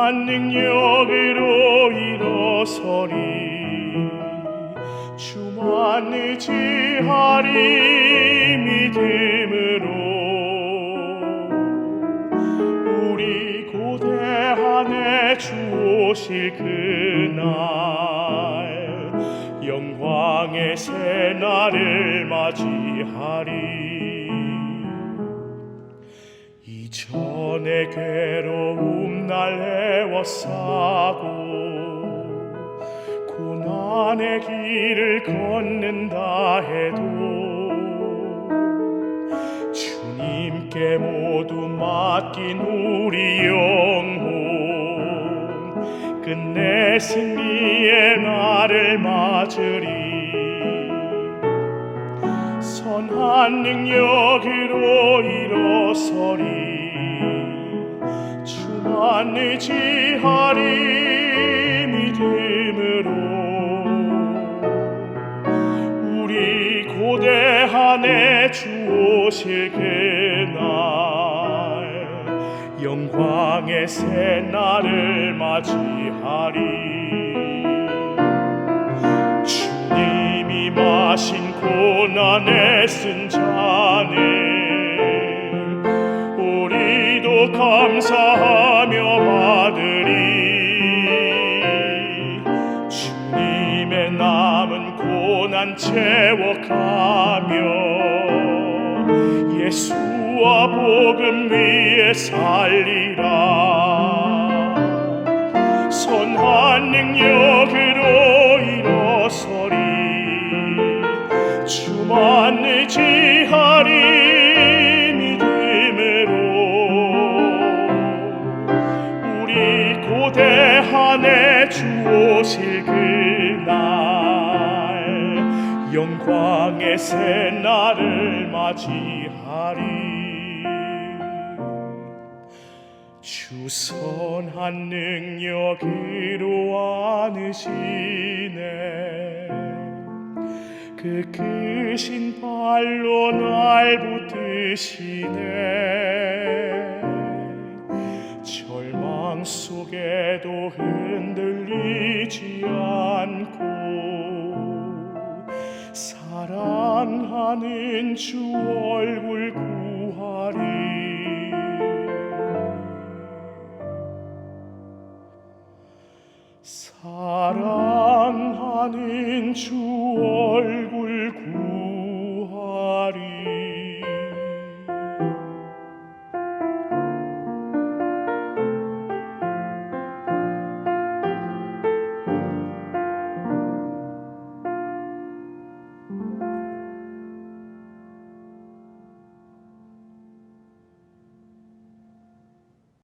한 능력으로 일어서리. 주만 의지하리 믿음으로. 우리 고대한에 주 오실 그날 영광의 새날을 맞이하리. 이전의 괴로움 날 애워싸고 고난의 길을 걷는다 해도 주님께 모두 맡긴 우리 영혼 끝내 승리의 날을 맞으리. 선한 능력으로 일어서리 주만 의지하리 믿음으로 우리 고대한에 주 오실 그날 영광의 새날을 맞이하리. 주님이 마신 고난에 쓴 잔을 감사하며 받으리. 주님의 남은 고난 채워가며 예수와 복음 위에 살리라. 선한 능력으로 일어서리. 주만 의지하리 우리 고대한에 주 오실 그날. 영광의 새날을 맞이하리. 주 선한 능력으로 안으시네. 그 크신 발로 날 붙드시네 절망 속에도 흔들리지 않고 사랑하는 주 얼굴 구하리. 사랑하는 주